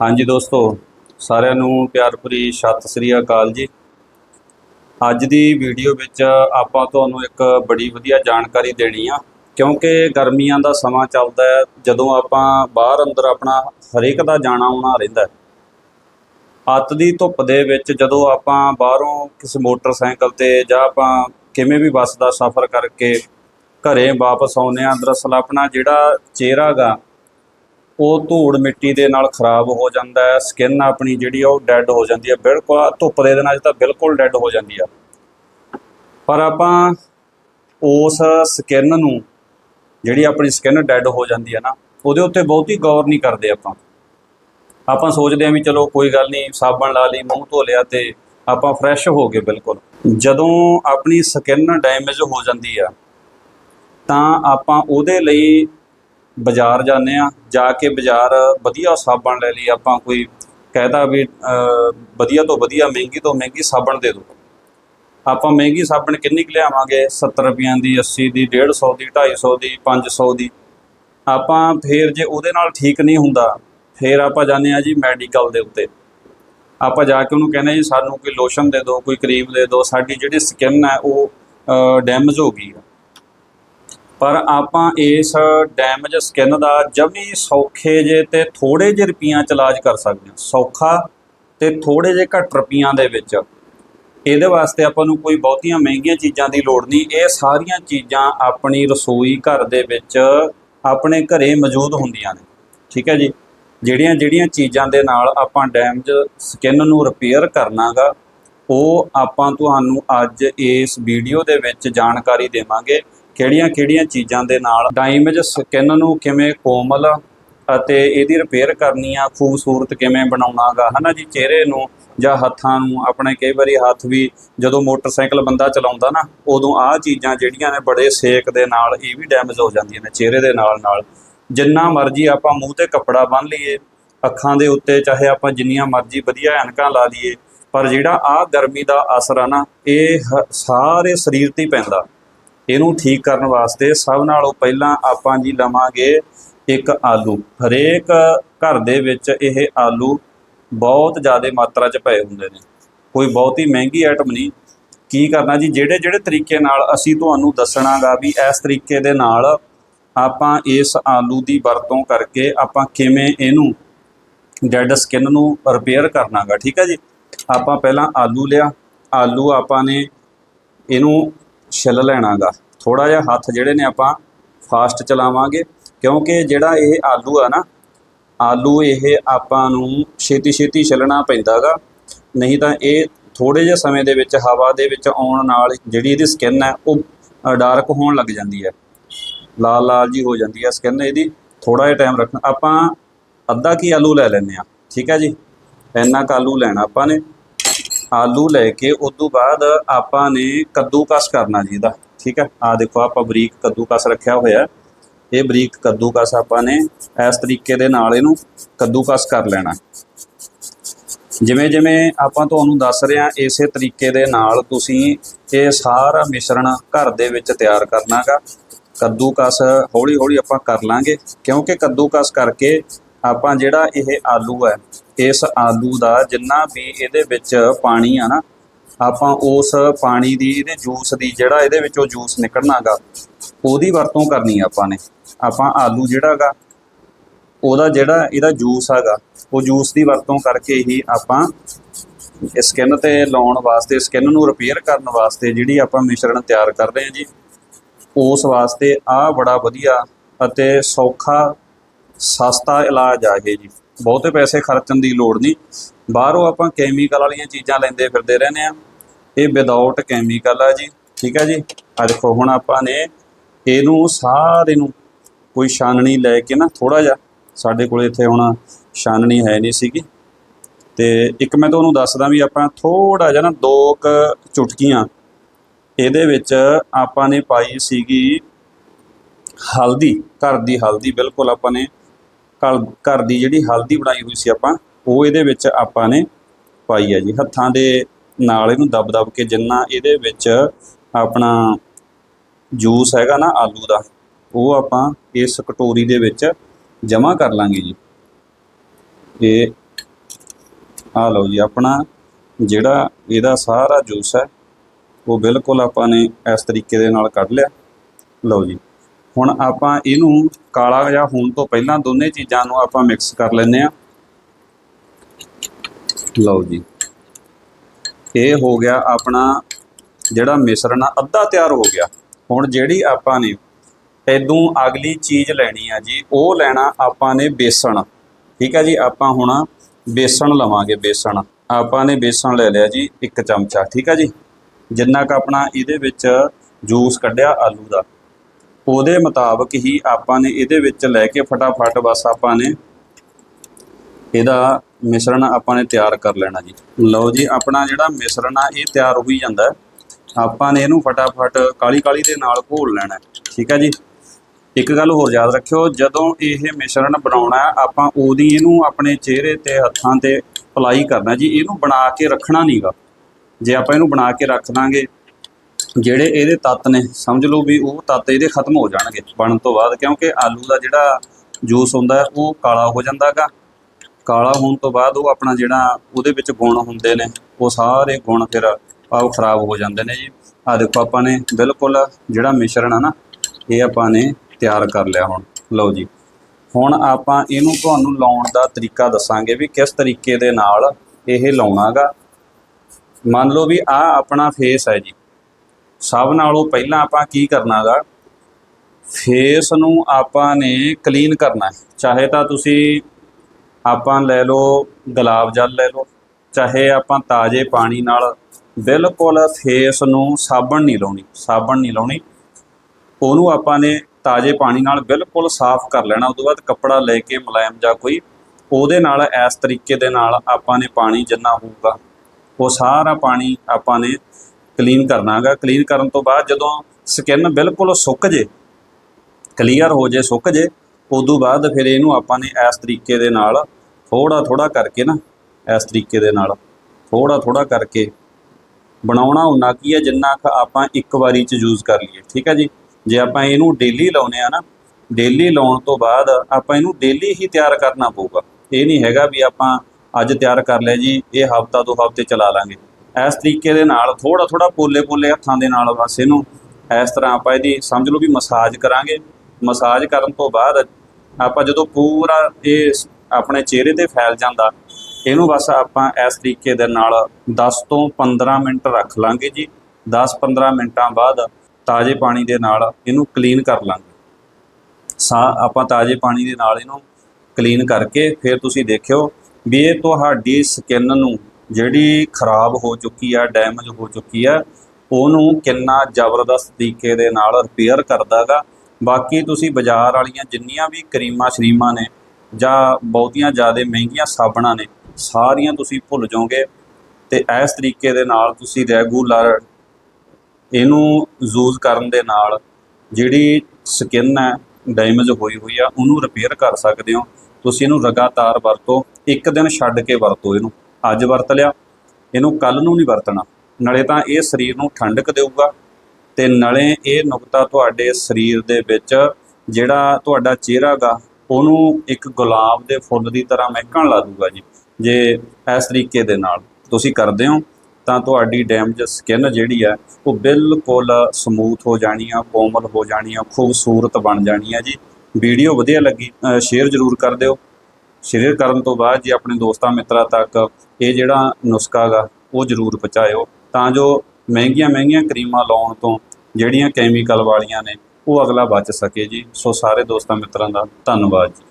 ਹਾਂਜੀ ਦੋਸਤੋ, ਸਾਰਿਆਂ ਨੂੰ ਪਿਆਰ ਭਰੀ ਸਤਿ ਸ੍ਰੀ ਅਕਾਲ ਜੀ। ਅੱਜ ਦੀ ਵੀਡੀਓ ਵਿੱਚ ਆਪਾਂ ਤੁਹਾਨੂੰ ਇੱਕ ਬੜੀ ਵਧੀਆ ਜਾਣਕਾਰੀ ਦੇਣੀ ਆ, ਕਿਉਂਕਿ ਗਰਮੀਆਂ ਦਾ ਸਮਾਂ ਚੱਲਦਾ ਹੈ, ਜਦੋਂ ਆਪਾਂ ਬਾਹਰ ਅੰਦਰ ਆਪਣਾ ਹਰੇਕ ਦਾ ਜਾਣਾ ਆਉਣਾ ਰਹਿੰਦਾ ਅੱਤ ਦੀ ਧੁੱਪ ਦੇ ਵਿੱਚ ਜਦੋਂ ਆਪਾਂ ਬਾਹਰੋਂ ਕਿਸੇ ਮੋਟਰਸਾਈਕਲ ਤੇ ਜਾਂ ਆਪਾਂ ਕਿਵੇਂ ਵੀ ਬੱਸ ਦਾ ਸਫ਼ਰ ਕਰਕੇ ਘਰੇ ਵਾਪਸ ਆਉਂਦੇ ਆ ਦਰਅਸਲ ਆਪਣਾ ਜਿਹੜਾ ਚਿਹਰਾ ਗਾ ਉਹ ਧੂੜ ਮਿੱਟੀ ਦੇ ਨਾਲ ਖਰਾਬ ਹੋ ਜਾਂਦਾ ਹੈ ਸਕਿਨ ਆਪਣੀ ਜਿਹੜੀ ਆ ਉਹ ਡੈੱਡ ਹੋ ਜਾਂਦੀ ਹੈ, ਬਿਲਕੁਲ ਧੁੱਪ ਦੇ ਦਿਨਾਂ 'ਚ ਤਾਂ ਬਿਲਕੁਲ ਡੈੱਡ ਹੋ ਜਾਂਦੀ ਆ। ਪਰ ਆਪਾਂ ਉਸ ਸਕਿਨ ਨੂੰ ਜਿਹੜੀ ਆਪਣੀ ਸਕਿਨ ਡੈੱਡ ਹੋ ਜਾਂਦੀ ਹੈ ਨਾ, ਉਹਦੇ ਉੱਤੇ ਬਹੁਤੀ ਗੌਰ ਨਹੀਂ ਕਰਦੇ ਆਪਾਂ। ਆਪਾਂ ਸੋਚਦੇ ਹਾਂ ਵੀ ਚਲੋ ਕੋਈ ਗੱਲ ਨਹੀਂ, ਸਾਬਣ ਲਾ ਲਈ, ਮੂੰਹ ਧੋ ਲਿਆ ਤੇ ਆਪਾਂ ਫਰੈਸ਼ ਹੋ ਗਏ ਬਿਲਕੁਲ। ਜਦੋਂ ਆਪਣੀ ਸਕਿਨ ਡੈਮੇਜ ਹੋ ਜਾਂਦੀ ਆ, ਤਾਂ ਆਪਾਂ ਉਹਦੇ ਲਈ ਬਾਜ਼ਾਰ ਜਾਂਦੇ ਆ ਜਾ ਕੇ ਬਾਜ਼ਾਰ ਵਧੀਆ ਸਾਬਣ ਲੈ ਲਈ, ਆਪਾਂ ਕੋਈ ਕਹਿਦਾ ਵੀ ਵਧੀਆ ਤੋਂ ਵਧੀਆ, ਮਹਿੰਗੀ ਤੋਂ ਮਹਿੰਗੀ ਸਾਬਣ ਦੇ ਦਿਓ। ਆਪਾਂ ਮਹਿੰਗੀ ਸਾਬਣ ਕਿੰਨੀ ਕੁ ਲਿਆਵਾਂਗੇ? 70 ਰੁਪਈਆਂ ਦੀ 80 ਦੀ 150 ਦੀ 250 ਦੀ 500 ਦੀ। ਆਪਾਂ ਫੇਰ ਜੇ ਉਹਦੇ ਨਾਲ ਠੀਕ ਨਹੀਂ ਹੁੰਦਾ, ਫੇਰ ਆਪਾਂ ਜਾਂਦੇ ਆ ਜੀ ਮੈਡੀਕਲ ਦੇ ਉੱਤੇ। ਆਪਾਂ ਜਾ ਕੇ ਉਹਨੂੰ ਕਹਿੰਦੇ ਜੀ, ਸਾਨੂੰ ਕੋਈ ਲੋਸ਼ਨ ਦੇ ਦਿਓ, ਕੋਈ ਕਰੀਮ ਦੇ ਦਿਓ, ਸਾਡੀ ਜਿਹੜੀ ਸਕਿਨ ਹੈ, ਉਹ ਡੈਮੇਜ ਹੋ ਗਈ ਆ। ਪਰ ਆਪਾਂ ਇਸ ਡੈਮੇਜ ਸਕਿਨ ਦਾ ਜਮੀ ਸੌਖੇ ਜੇ ਤੇ ਥੋੜੇ ਜਿਹੇ ਰੁਪਈਆਂ ਚ ਇਲਾਜ ਕਰ ਸਕਦੇ ਹਾਂ। ਸੌਖਾ ਤੇ ਥੋੜੇ ਜਿਹੇ ਘੱਟ ਰੁਪਈਆਂ ਦੇ ਵਿੱਚ। ਇਹਦੇ ਵਾਸਤੇ ਆਪਾਂ ਨੂੰ ਕੋਈ ਬਹੁਤੀਆਂ ਮਹਿੰਗੀਆਂ ਚੀਜ਼ਾਂ ਦੀ ਲੋੜ ਨਹੀਂ। ਇਹ ਸਾਰੀਆਂ ਚੀਜ਼ਾਂ ਆਪਣੀ ਰਸੋਈ ਘਰ ਦੇ ਵਿੱਚ ਆਪਣੇ ਘਰੇ ਮੌਜੂਦ ਹੁੰਦੀਆਂ ਨੇ। ਠੀਕ ਹੈ ਜੀ? ਜਿਹੜੀਆਂ ਜਿਹੜੀਆਂ ਚੀਜ਼ਾਂ ਦੇ ਨਾਲ ਆਪਾਂ ਡੈਮੇਜ ਸਕਿਨ ਨੂੰ ਰਿਪੇਅਰ ਕਰਨਾਗਾ, ਉਹ ਆਪਾਂ ਤੁਹਾਨੂੰ ਅੱਜ ਇਸ ਵੀਡੀਓ ਦੇ ਵਿੱਚ ਜਾਣਕਾਰੀ ਦੇਵਾਂਗੇ। ਕਿਹੜੀਆਂ ਕਿਹੜੀਆਂ ਚੀਜ਼ਾਂ ਦੇ ਨਾਲ ਡੈਮੇਜ ਸਕਿਨ ਨੂੰ ਕਿਵੇਂ ਕੋਮਲ ਅਤੇ ਇਹਦੀ ਰਿਪੇਅਰ ਕਰਨੀ ਆ, ਖੂਬਸੂਰਤ ਕਿਵੇਂ ਬਣਾਉਣਾਗਾ, ਹਨਾ ਜੀ, ਚਿਹਰੇ ਨੂੰ ਜਾਂ ਹੱਥਾਂ ਨੂੰ, ਆਪਣੇ ਕਈ ਵਾਰੀ ਹੱਥ ਵੀ ਜਦੋਂ ਮੋਟਰਸਾਈਕਲ ਬੰਦਾ ਚਲਾਉਂਦਾ ਨਾ, ਉਦੋਂ ਆਹ ਚੀਜ਼ਾਂ ਜਿਹੜੀਆਂ ਨੇ ਬੜੇ ਸੇਕ ਦੇ ਨਾਲ ਇਹ ਵੀ ਡੈਮੇਜ ਹੋ ਜਾਂਦੀਆਂ ਨੇ ਚਿਹਰੇ ਦੇ ਨਾਲ ਨਾਲ। ਜਿੰਨਾ ਮਰਜ਼ੀ ਆਪਾਂ ਮੂੰਹ ਤੇ ਕੱਪੜਾ ਬੰਨ ਲਈਏ, ਅੱਖਾਂ ਦੇ ਉੱਤੇ ਚਾਹੇ ਆਪਾਂ ਜਿੰਨੀਆਂ ਮਰਜ਼ੀ ਵਧੀਆ ਐਨਕਾਂ ਲਾ ਲਈਏ, ਪਰ ਜਿਹੜਾ ਆਹ ਗਰਮੀ ਦਾ ਅਸਰ ਆ ਨਾ, ਇਹ ਹ- ਸਾਰੇ ਸਰੀਰ ਤੇ ਪੈਂਦਾ। ਇਹਨੂੰ ਠੀਕ ਕਰਨ ਵਾਸਤੇ ਸਭ ਨਾਲੋਂ ਪਹਿਲਾਂ ਆਪਾਂ ਜੀ ਲਵਾਂਗੇ ਇੱਕ ਆਲੂ। ਹਰੇਕ ਘਰ ਦੇ ਵਿੱਚ ਇਹ ਆਲੂ ਬਹੁਤ ਜ਼ਿਆਦਾ ਮਾਤਰਾ 'ਚ ਪਏ ਹੁੰਦੇ ਨੇ। ਕੋਈ ਬਹੁਤ ਹੀ ਮਹਿੰਗੀ ਆਈਟਮ ਨਹੀਂ। ਕੀ ਕਰਨਾ ਜੀ, ਜਿਹੜੇ ਜਿਹੜੇ ਤਰੀਕੇ ਨਾਲ ਅਸੀਂ ਤੁਹਾਨੂੰ ਦੱਸਣਾਗਾ ਵੀ ਇਸ ਤਰੀਕੇ ਦੇ ਨਾਲ ਆਪਾਂ ਇਸ ਆਲੂ ਦੀ ਵਰਤੋਂ ਕਰਕੇ ਆਪਾਂ ਕਿਵੇਂ ਇਹਨੂੰ ਡੈਡ ਸਕਿਨ ਨੂੰ ਰਿਪੇਅਰ ਕਰਨਾਗਾ, ਠੀਕ ਹੈ ਜੀ? ਆਪਾਂ ਪਹਿਲਾਂ ਆਲੂ ਲਿਆ। ਆਲੂ ਆਪਾਂ ਨੇ ਇਹਨੂੰ ਛਿੱਲ ਲੈਣਾਗਾ। ਥੋੜਾ ਜਿਹਾ ਹੱਥ ਜਿਹੜੇ ਨੇ ਆਪਾਂ ਫਾਸਟ ਚਲਾਵਾਂਗੇ, ਕਿਉਂਕਿ ਜਿਹੜਾ ਇਹ ਆਲੂ ਆ ਨਾ, ਆਲੂ ਇਹ ਆਪਾਂ ਨੂੰ ਛੇਤੀ ਛੇਤੀ ਛਿੱਲਣਾ ਪੈਂਦਾਗਾ। ਨਹੀਂ ਤਾਂ ਇਹ ਥੋੜੇ ਜਿਹੇ ਸਮੇਂ ਦੇ ਵਿੱਚ, ਹਵਾ ਦੇ ਵਿੱਚ ਆਉਣ ਨਾਲ ਜਿਹੜੀ ਇਹਦੀ ਸਕਿਨ ਹੈ, ਉਹ ਡਾਰਕ ਹੋਣ ਲੱਗ ਜਾਂਦੀ ਹੈ। ਲਾਲ ਲਾਲ ਜੀ ਹੋ ਜਾਂਦੀ ਹੈ ਸਕਿਨ ਇਹਦੀ। ਥੋੜਾ ਜਿਹਾ ਟਾਈਮ ਰੱਖਣਾ ਆਪਾਂ ਅੱਧਾ ਕੀ ਆਲੂ ਲੈ ਲੈਂਦੇ ਆ ਠੀਕ ਹੈ ਜੀ? ਇੰਨਾ ਕੁ ਆਲੂ ਲੈਣਾ ਆਪਾਂ ਨੇ। ਆਲੂ ਲੈ ਕੇ ਉਸ ਤੋਂ ਬਾਅਦ ਆਪਾਂ ਨੇ ਕੱਦੂਕਸ ਕਰਨਾ ਜੀ ਇਹਦਾ, ਠੀਕ ਹੈ ਆ ਦੇਖੋ, ਆਪਾਂ ਬਰੀਕ ਕੱਦੂਕਸ ਰੱਖਿਆ ਹੋਇਆ। ਇਹ ਬਰੀਕ ਕੱਦੂਕਸ ਆਪਾਂ ਨੇ ਇਸ ਤਰੀਕੇ ਦੇ ਨਾਲ ਇਹਨੂੰ ਕੱਦੂਕਸ ਕਰ ਲੈਣਾ। ਜਿਵੇਂ ਜਿਵੇਂ ਆਪਾਂ ਤੁਹਾਨੂੰ ਦੱਸ ਰਹੇ ਹਾਂ, ਇਸੇ ਤਰੀਕੇ ਦੇ ਨਾਲ ਤੁਸੀਂ ਇਹ ਸਾਰਾ ਮਿਸ਼ਰਣ ਘਰ ਦੇ ਵਿੱਚ ਤਿਆਰ ਕਰਨਾਗਾ। ਕੱਦੂਕਸ ਹੌਲੀ ਹੌਲੀ ਆਪਾਂ ਕਰ ਲਾਂਗੇ, ਕਿਉਂਕਿ ਕੱਦੂਕਸ ਕਰਕੇ ਆਪਾਂ ਜਿਹੜਾ ਇਹ ਆਲੂ ਹੈ, ਇਸ ਆਲੂ ਦਾ ਜਿੰਨਾ ਵੀ ਇਹਦੇ ਵਿੱਚ ਪਾਣੀ ਆ ਨਾ, ਆਪਾਂ ਉਸ ਪਾਣੀ ਦੀ, ਇਹਦੇ ਜੂਸ ਦੀ ਜਿਹੜਾ ਇਹਦੇ ਵਿੱਚੋਂ ਜੂਸ ਨਿਕਲਣਾਗਾ, ਉਹਦੀ ਵਰਤੋਂ ਕਰਨੀ ਆਪਾਂ ਨੇ। ਆਪਾਂ ਆਲੂ ਜਿਹੜਾਗਾ, ਉਹਦਾ ਜਿਹੜਾ ਇਹਦਾ ਜੂਸ ਹੈਗਾ ਉਹ ਜੂਸ ਦੀ ਵਰਤੋਂ ਕਰਕੇ ਹੀ ਆਪਾਂ ਸਕਿਨ ਤੇ ਲਾਉਣ ਵਾਸਤੇ ਸਕਿਨ ਨੂੰ ਰਿਪੇਅਰ ਕਰਨ ਵਾਸਤੇ ਜਿਹੜੀ ਆਪਾਂ ਮਿਸ਼ਰਣ ਤਿਆਰ ਕਰ ਰਹੇ ਹਾਂ ਜੀ, ਉਸ ਵਾਸਤੇ ਆ ਬੜਾ ਵਧੀਆ ਅਤੇ ਸੌਖਾ ਸਸਤਾ ਇਲਾਜ ਆ ਇਹ ਜੀ। ਬਹੁਤੇ ਪੈਸੇ ਖਰਚਣ ਦੀ ਲੋੜ ਨਹੀਂ। ਬਾਹਰੋਂ ਆਪਾਂ ਕੈਮੀਕਲ ਵਾਲੀਆਂ ਚੀਜ਼ਾਂ ਲੈਂਦੇ ਫਿਰਦੇ ਰਹਿੰਦੇ ਆ ਇਹ ਵਿਦਆਊਟ ਕੈਮੀਕਲ ਆ ਜੀ। ਠੀਕ ਹੈ ਜੀ? ਆ ਦੇਖੋ, ਹੁਣ ਆਪਾਂ ਨੇ ਇਹਨੂੰ ਸਾਰੇ ਨੂੰ ਕੋਈ ਛਾਨਣੀ ਲੈ ਕੇ ਨਾ ਥੋੜਾ ਜਿਹਾ, ਸਾਡੇ ਕੋਲ ਇੱਥੇ ਹੁਣ ਛਾਨਣੀ ਹੈ ਨਹੀਂ ਸੀਗੀ। ਤੇ ਇੱਕ ਮੈਂ ਤੁਹਾਨੂੰ ਦੱਸਦਾ ਵੀ ਆਪਾਂ ਥੋੜਾ ਜਿਹਾ ਨਾ ਦੋ ਕੁ ਚੁਟਕੀਆਂ ਇਹਦੇ ਵਿੱਚ ਆਪਾਂ ਨੇ ਪਾਈ ਸੀਗੀ ਹਲਦੀ, ਘਰ ਦੀ ਹਲਦੀ, ਬਿਲਕੁਲ ਆਪਾਂ ਨੇ ਘਰ ਘਰ ਦੀ ਜਿਹੜੀ ਹਲਦੀ ਬਣਾਈ ਹੋਈ ਸੀ ਆਪਾਂ, ਉਹ ਇਹਦੇ ਵਿੱਚ ਆਪਾਂ ਨੇ ਪਾਈ ਹੈ ਜੀ। ਹੱਥਾਂ ਦੇ ਨਾਲ ਇਹਨੂੰ ਦਬ-ਦਬ ਕੇ ਜਿੰਨਾ ਇਹਦੇ ਵਿੱਚ ਆਪਣਾ ਜੂਸ ਹੈਗਾ ਨਾ, ਆਲੂ ਦਾ, ਉਹ ਆਪਾਂ ਇਸ ਕਟੋਰੀ ਦੇ ਵਿੱਚ ਜਮ੍ਹਾਂ ਕਰ ਲਾਂਗੇ ਜੀ। ਇਹ ਆ ਲਓ ਜੀ, ਆਪਣਾ ਜਿਹੜਾ ਇਹਦਾ ਸਾਰਾ ਜੂਸ ਹੈ, ਉਹ ਬਿਲਕੁਲ ਆਪਾਂ ਨੇ ਇਸ ਤਰੀਕੇ ਦੇ ਨਾਲ ਕੱਢ ਲਿਆ। ਲਓ ਜੀ। ਹੁਣ ਆਪਾਂ ਇਹਨੂੰ ਕਾਲਾ ਜਾਂ ਹੋਣ ਤੋਂ ਪਹਿਲਾਂ ਦੋਨੇ ਚੀਜ਼ਾਂ ਨੂੰ ਆਪਾਂ ਮਿਕਸ ਕਰ ਲੈਂਦੇ ਆ ਲਓ ਜੀ। ਇਹ ਹੋ ਗਿਆ ਆਪਣਾ ਜਿਹੜਾ ਮਿਸ਼ਰਣ ਆ, ਅੱਧਾ ਤਿਆਰ ਹੋ ਗਿਆ। ਹੁਣ ਜਿਹੜੀ ਆਪਾਂ ਨੇ ਇਦੋਂ ਅਗਲੀ ਚੀਜ਼ ਲੈਣੀ ਆ ਜੀ, ਉਹ ਲੈਣਾ ਆਪਾਂ ਨੇ ਬੇਸਣ। ਠੀਕ ਆ ਜੀ, ਆਪਾਂ ਹੁਣ ਬੇਸਣ ਲਵਾਂਗੇ, ਬੇਸਣ। ਆਪਾਂ ਨੇ ਬੇਸਣ ਲੈ ਲਿਆ ਜੀ, ਇੱਕ ਚਮਚਾ। ਠੀਕ ਆ ਜੀ? ਜਿੰਨਾ ਕ ਆਪਣਾ ਇਹਦੇ ਵਿੱਚ ਜੂਸ ਕੱਢਿਆ ਆਲੂ ਦਾ। ਉਹਦੇ ਮੁਤਾਬਕ ਹੀ ਆਪਾਂ ਨੇ ਇਹਦੇ ਵਿੱਚ ਲੈ ਕੇ ਫਟਾਫਟ ਬਸ ਆਪਾਂ ਨੇ ਇਹਦਾ ਮਿਸ਼ਰਣ ਆਪਾਂ ਨੇ ਤਿਆਰ ਕਰ ਲੈਣਾ ਜੀ। ਲਓ ਜੀ, ਆਪਣਾ ਜਿਹੜਾ ਮਿਸ਼ਰਣ ਆ, ਇਹ ਤਿਆਰ ਹੋਈ ਜਾਂਦਾ ਆਪਾਂ ਨੇ ਇਹਨੂੰ ਫਟਾਫਟ ਕਾਲੀ ਕਾਲੀ ਦੇ ਨਾਲ ਘੋਲ ਲੈਣਾ ਠੀਕ ਹੈ ਜੀ? ਇੱਕ ਗੱਲ ਹੋਰ ਯਾਦ ਰੱਖਿਓ, ਜਦੋਂ ਇਹ ਮਿਸ਼ਰਣ ਬਣਾਉਣਾ ਆਪਾਂ ਉਹਦੀ ਇਹਨੂੰ ਆਪਣੇ ਚਿਹਰੇ ਤੇ ਹੱਥਾਂ ਤੇ ਅਪਲਾਈ ਕਰਨਾ ਜੀ। ਇਹਨੂੰ ਬਣਾ ਕੇ ਰੱਖਣਾ ਨਹੀਂਗਾ ਜੇ ਆਪਾਂ ਇਹਨੂੰ ਬਣਾ ਕੇ ਰੱਖ ਦਾਂਗੇ ਜਿਹੜੇ ਇਹਦੇ ਤੱਤ ਨੇ, ਸਮਝ ਲਓ ਵੀ ਉਹ ਤੱਤ ਇਹਦੇ ਖਤਮ ਹੋ ਜਾਣਗੇ, ਬਣਨ ਤੋਂ ਬਾਅਦ, ਕਿਉਂਕਿ ਆਲੂ ਦਾ ਜਿਹੜਾ ਜੂਸ ਹੁੰਦਾ, ਉਹ ਕਾਲਾ ਹੋ ਜਾਂਦਾਗਾ ਕਾਲਾ ਹੋਣ ਤੋਂ ਬਾਅਦ ਉਹ ਆਪਣਾ ਜਿਹੜਾ ਉਹਦੇ ਵਿੱਚ ਗੁਣ ਹੁੰਦੇ ਨੇ, ਉਹ ਸਾਰੇ ਗੁਣ ਫਿਰ ਆ ਖਰਾਬ ਹੋ ਜਾਂਦੇ ਨੇ ਜੀ। ਆ ਦੇਖੋ ਆਪਾਂ ਨੇ ਬਿਲਕੁਲ ਜਿਹੜਾ ਮਿਸ਼ਰਣ ਆ ਨਾ, ਇਹ ਆਪਾਂ ਨੇ ਤਿਆਰ ਕਰ ਲਿਆ ਹੁਣ। ਲਓ ਜੀ। ਹੁਣ ਆਪਾਂ ਇਹਨੂੰ ਤੁਹਾਨੂੰ ਲਾਉਣ ਦਾ ਤਰੀਕਾ ਦੱਸਾਂਗੇ ਵੀ ਕਿਸ ਤਰੀਕੇ ਦੇ ਨਾਲ ਇਹ ਲਾਉਣਾਗਾ ਮੰਨ ਲਓ ਵੀ ਆ ਆਪਣਾ ਫੇਸ ਹੈ ਜੀ। ਸਭ ਨਾਲੋਂ ਪਹਿਲਾਂ ਆਪਾਂ ਕੀ ਕਰਨਾਗਾ? ਫੇਸ ਨੂੰ ਆਪਾਂ ਨੇ ਕਲੀਨ ਕਰਨਾ ਹੈ। ਚਾਹੇ ਤਾਂ ਤੁਸੀਂ ਆਪਾਂ ਲੈ ਲਓ ਗੁਲਾਬ ਜਲ ਲੈ ਲਓ, ਚਾਹੇ ਆਪਾਂ ਤਾਜ਼ੇ ਪਾਣੀ ਨਾਲ, ਬਿਲਕੁਲ ਫੇਸ ਨੂੰ ਸਾਬਣ ਨਹੀਂ ਲਾਉਣੀ, ਸਾਬਣ ਨਹੀਂ ਲਾਉਣੀ। ਉਹਨੂੰ ਆਪਾਂ ਨੇ ਤਾਜ਼ੇ ਪਾਣੀ ਨਾਲ ਬਿਲਕੁਲ ਸਾਫ਼ ਕਰ ਲੈਣਾ ਉਸ ਤੋਂ ਬਾਅਦ ਕੱਪੜਾ ਲੈ ਕੇ ਮੁਲਾਇਮ ਜਾਂ ਕੋਈ, ਉਹਦੇ ਨਾਲ ਇਸ ਤਰੀਕੇ ਦੇ ਨਾਲ ਆਪਾਂ ਨੇ ਪਾਣੀ ਜਿੰਨਾ ਹੋਊਗਾ, ਉਹ ਸਾਰਾ ਪਾਣੀ ਆਪਾਂ ਨੇ ਕਲੀਨ ਕਰਨਾਗਾ। ਕਲੀਨ ਕਰਨ ਤੋਂ ਬਾਅਦ ਜਦੋਂ ਸਕਿਨ ਬਿਲਕੁਲ ਸੁੱਕ ਜੇ ਕਲੀਅਰ ਹੋ ਜੇ, ਸੁੱਕ ਜੇ, ਉਦੋਂ ਬਾਅਦ ਫਿਰ ਇਹਨੂੰ ਆਪਾਂ ਨੇ ਇਸ ਤਰੀਕੇ ਦੇ ਨਾਲ ਥੋੜਾ ਥੋੜਾ ਕਰਕੇ ਨਾ, ਇਸ ਤਰੀਕੇ ਦੇ ਨਾਲ ਥੋੜਾ ਥੋੜਾ ਕਰਕੇ ਬਣਾਉਣਾ ਉਹਨਾਂ ਕੀ ਹੈ ਜਿੰਨਾ ਕੁ ਆਪਾਂ ਇੱਕ ਵਾਰੀ ਚ ਯੂਜ਼ ਕਰ ਲਈਏ। ਠੀਕ ਹੈ ਜੀ? ਜੇ ਆਪਾਂ ਇਹਨੂੰ ਡੇਲੀ ਲਾਉਨੇ ਆ ਨਾ ਡੇਲੀ ਲਾਉਣ ਤੋਂ ਬਾਅਦ ਆਪਾਂ ਇਹਨੂੰ ਡੇਲੀ ਹੀ ਤਿਆਰ ਕਰਨਾ ਪਊਗਾ। ਇਹ ਨਹੀਂ ਹੈਗਾ ਵੀ ਆਪਾਂ ਅੱਜ ਤਿਆਰ ਕਰ ਲਿਆ ਜੀ, ਇਹ ਹਫਤਾ ਦੋ ਹਫ਼ਤੇ ਚਲਾ ਲਾਂਗੇ। ਇਸ ਤਰੀਕੇ ਦੇ ਨਾਲ ਥੋੜਾ ਥੋੜਾ ਪੋਲੇ ਪੋਲੇ ਹੱਥਾਂ ਦੇ ਨਾਲ ਬਸ ਇਹਨੂੰ ਇਸ ਤਰ੍ਹਾਂ ਆਪਾਂ ਇਹਦੀ ਸਮਝ ਲਓ ਵੀ ਮਸਾਜ ਕਰਾਂਗੇ। ਮਸਾਜ ਕਰਨ ਤੋਂ ਬਾਅਦ ਆਪਾਂ ਜਦੋਂ ਪੂਰਾ ਇਹ ਆਪਣੇ ਚਿਹਰੇ ਤੇ ਫੈਲ ਜਾਂਦਾ, ਇਹਨੂੰ ਬਸ ਆਪਾਂ ਇਸ ਤਰੀਕੇ ਦੇ ਨਾਲ 10 ਤੋਂ 15 ਮਿੰਟ ਰੱਖ ਲਾਂਗੇ ਜੀ। 10-15 ਮਿੰਟਾਂ ਬਾਅਦ ਤਾਜ਼ੇ ਪਾਣੀ ਦੇ ਨਾਲ ਇਹਨੂੰ ਕਲੀਨ ਕਰ ਲਾਂਗੇ। ਸਾ ਆਪਾਂ ਤਾਜ਼ੇ ਪਾਣੀ ਦੇ ਨਾਲ ਇਹਨੂੰ ਕਲੀਨ ਕਰਕੇ ਫਿਰ ਤੁਸੀਂ ਦੇਖਿਓ ਵੀ ਇਹ ਤੁਹਾਡੀ ਸਕਿਨ ਨੂੰ ਜਿਹੜੀ ਖਰਾਬ ਹੋ ਚੁੱਕੀ ਆ ਡੈਮੇਜ ਹੋ ਚੁੱਕੀ ਆ, ਉਹਨੂੰ ਕਿੰਨਾ ਜ਼ਬਰਦਸਤ ਤਰੀਕੇ ਦੇ ਨਾਲ ਰਿਪੇਅਰ ਕਰਦਾਗਾ। ਬਾਕੀ ਤੁਸੀਂ ਬਾਜ਼ਾਰ ਵਾਲੀਆਂ ਜਿੰਨੀਆਂ ਵੀ ਕਰੀਮਾਂ ਸ਼ਰੀਮਾਂ ਨੇ ਜਾਂ ਬਹੁਤੀਆਂ ਜ਼ਿਆਦਾ ਮਹਿੰਗੀਆਂ ਸਾਬਣਾਂ ਨੇ, ਸਾਰੀਆਂ ਤੁਸੀਂ ਭੁੱਲ ਜਾਓਗੇ। ਤੇ ਇਸ ਤਰੀਕੇ ਦੇ ਨਾਲ ਤੁਸੀਂ ਰੈਗੂਲਰ ਇਹਨੂੰ ਯੂਜ਼ ਕਰਨ ਦੇ ਨਾਲ ਜਿਹੜੀ ਸਕਿਨ ਹੈ ਡੈਮੇਜ ਹੋਈ ਹੋਈ ਆ, ਉਹਨੂੰ ਰਿਪੇਅਰ ਕਰ ਸਕਦੇ ਹੋ। ਤੁਸੀਂ ਇਹਨੂੰ ਲਗਾਤਾਰ ਵਰਤੋ, ਇੱਕ ਦਿਨ ਛੱਡ ਕੇ ਵਰਤੋ ਇਹਨੂੰ। ਅੱਜ ਵਰਤ ਲਿਆ। ਇਹਨੂੰ ਕੱਲ ਨੂੰ ਨਹੀਂ ਵਰਤਣਾ। ਨਾਲੇ ਤਾਂ ਇਹ ਸਰੀਰ ਨੂੰ ਠੰਡਕ ਦੇਊਗਾ ਤੇ ਨਾਲੇ ਇਹ ਨੁਕਤਾ ਤੁਹਾਡੇ ਸਰੀਰ ਦੇ ਵਿੱਚ ਜਿਹੜਾ ਤੁਹਾਡਾ ਚਿਹਰਾ ਗਾ ਉਹਨੂੰ ਇੱਕ ਗੁਲਾਬ ਦੇ ਫੁੱਲ ਦੀ ਤਰ੍ਹਾਂ ਮਹਿਕਣ ਲਾ ਦੂਗਾ ਜੀ, ਜੇ ਇਸ ਤਰੀਕੇ ਦੇ ਨਾਲ। ਤੁਸੀਂ ਕਰਦੇ ਹੋ, ਤਾਂ ਤੁਹਾਡੀ ਡੈਮਜ ਸਕਿਨ ਜਿਹੜੀ ਹੈ ਉਹ ਬਿਲਕੁਲ ਸਮੂਥ ਹੋ ਜਾਣੀ ਆ, ਕੋਮਲ ਹੋ ਜਾਣੀ ਆ, ਖੂਬਸੂਰਤ ਬਣ ਜਾਣੀ ਆ ਜੀ। ਵੀਡੀਓ ਵਧੀਆ ਲੱਗੀ ਸ਼ੇਅਰ ਜ਼ਰੂਰ ਕਰ ਦਿਓ। ਸ਼ੇਅਰ ਕਰਨ ਤੋਂ ਬਾਅਦ ਜੀ ਆਪਣੇ ਦੋਸਤਾਂ ਮਿੱਤਰਾਂ ਤੱਕ ਇਹ ਜਿਹੜਾ ਨੁਸਖਾ ਗਾ, ਉਹ ਜ਼ਰੂਰ ਪਹੁੰਚਾਇਓ। ਤਾਂ ਜੋ ਮਹਿੰਗੀਆਂ ਮਹਿੰਗੀਆਂ ਕਰੀਮਾਂ ਲਾਉਣ ਤੋਂ ਜਿਹੜੀਆਂ ਕੈਮੀਕਲ ਵਾਲੀਆਂ ਨੇ, ਉਹ ਅਗਲਾ ਬਚ ਸਕੇ ਜੀ। ਸੋ ਸਾਰੇ ਦੋਸਤਾਂ ਮਿੱਤਰਾਂ ਦਾ ਧੰਨਵਾਦ ਜੀ।